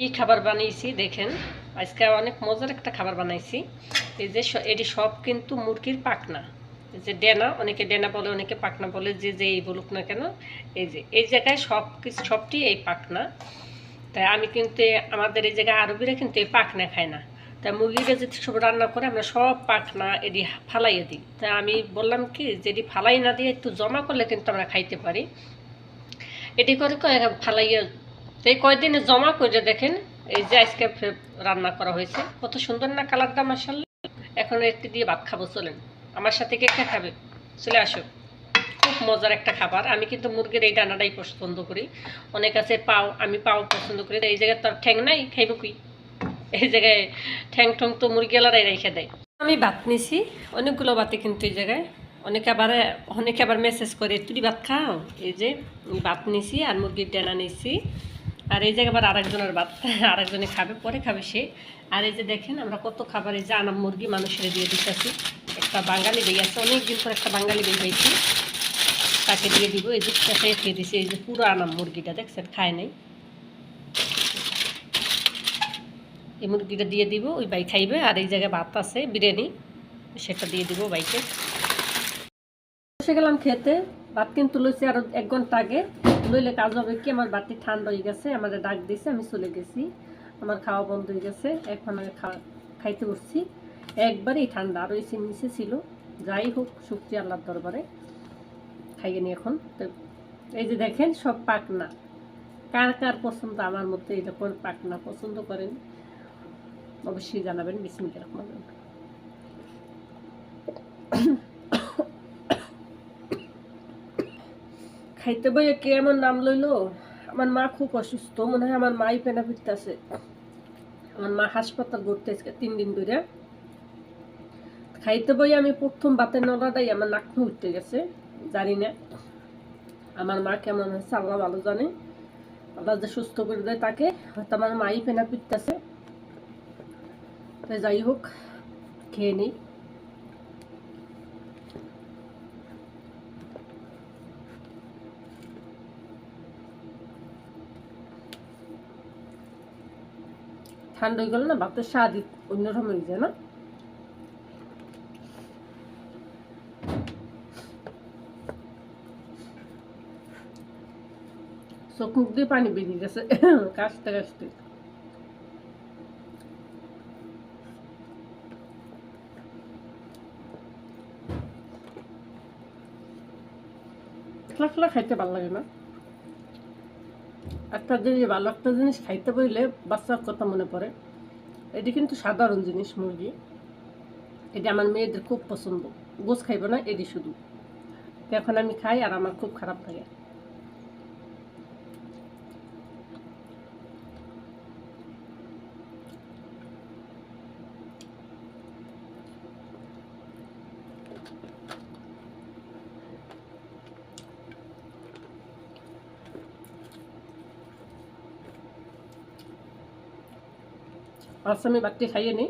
কি খাবার বানিয়েছি দেখেন। আজকে অনেক মজার একটা খাবার বানাইছি। এই যে এটি সব কিন্তু মুরগির পাকনা যে ডেনা, অনেকে ডেনা বলে, অনেকে পাকনা বলে, যে যে এই বলুক না কেন। এই যে, এই জায়গায় সব কিছু সবটি এই পাকনা তাই আমি কিন্তু আমাদের এই জায়গায় আরবিরা কিন্তু এই পাকনা খায় না। তাই মুরগিটা যদি সব রান্না করে, আমরা সব পাকনা এটি ফালাইয়ে দিই। তাই আমি বললাম কি যেটি ফালাই না দিয়ে একটু জমা করলে কিন্তু আমরা খাইতে পারি। এটি করে ফালাইয়া তো এই কয়দিনে জমা করে দেখেন, এই যে আজকে রান্না করা হয়েছে। কত সুন্দর না কালারটা মাসাল্লাহ এখন একটি দিয়ে ভাত খাব, চলেন। আমার সাথে কে কে খাবে? চলে আসো। খুব মজার একটা খাবার। আমি কিন্তু মুরগির এই ডানাটাই পছন্দ করি। অনেক আছে পাও, আমি পাও পছন্দ করি। এই জায়গায় তো আর ঠ্যাং নাই, খাইব কি? এই জায়গায় ঠ্যাং ঠং তো মুরগি এলারাই রেখে দেয়। আমি ভাত নিছি, অনেকগুলো ভাতে কিন্তু এই জায়গায়। অনেকে আবার অনেকে আবার মেসেজ করে, তুই ভাত খাও? এই যে, ভাত নিছি আর মুরগির ডানা নিছি। আর এই জায়গায় আবার আরেকজনের ভাত, আরেকজনে খাবে, পরে খাবে সে। আর এই যে দেখেন, আমরা কত খাবার এই যে আনাম মুরগি মানুষের দিয়ে দিতেছি। একটা বাঙালি বেয়ে আছে অনেক দিন পর একটা বাঙালি বেয়ে হয়েছি। তাকে দিয়ে দিব, এই যে তাকে খেয়ে দিছি, এই যে পুরো আনাম মুরগিটা, দেখছেন, খায় নাই। এই মুরগিটা দিয়ে দিব, ওই বাই খাইবে। আর এই জায়গায় ভাত আছে, বিরিয়ানি, সেটা দিয়ে দিব বাইকে বসে গেলাম খেতে, ভাত কিন্তু লইছি আরও এক ঘণ্টা আগে। লইলে কাজ হবে কি? আমার বাতি ঠান্ডা হয়ে গেছে আমাদের ডাক দিয়েছে আমি চলে গেছি। আমার খাওয়া বন্ধ হয়ে গেছে, এখন আমি খাইতে বসছি একবারেই ঠান্ডা, আর ওই নিচে ছিল। যাই হোক শুক্তি আল্লাহর দরবারে। খাইয়ে নি এখন। তো এই যে দেখেন, সব পাকনা। কার কার পছন্দ? আমার মধ্যে এরকম পাকনা পছন্দ করেন। অবশ্যই জানাবেন। বিসমিল্লাহ রহমান খাইতে বইয়ে কে এমন নাম লইলো? আমার মা খুব অসুস্থ, মনে হয় আমার মাই পেনা ফিরতেছে। আমার মা হাসপাতাল ঘুরতে আজকে তিন দিন ধরে খাইতে বই আমি প্রথম বাতের নলাটাই আমার নাক উঠতে গেছে, জানি না। আমার মা কেমন হয়েছে, আল্লাহ ভালো জানে। আল্লাহ যে সুস্থ করে দেয় তাকে, হয়তো আমার মাই পেনা ফিরতেছে। তো যাই হোক, খেয়ে নিই। ঠান্ডা হয়ে গেল না ভাতের স্বাদ অন্যরকম হয়ে যায় না? চোখ দিয়ে পানি বেরিয়ে গেছে। কাশতে কাশতে। খাইতে ভালো লাগে না? একটা জিনিস, ভালো একটা জিনিস খাইতে বইলে বাচ্চার কথা মনে পড়ে। এটি কিন্তু সাধারণ জিনিস মুরগি। এটি আমার মেয়েদের খুব পছন্দ। গোস খাইবে না, এটি শুধু। এখন আমি খাই আর আমার খুব খারাপ লাগে। আচ্ছা আমি বাচ্চা খাইয়ে নিই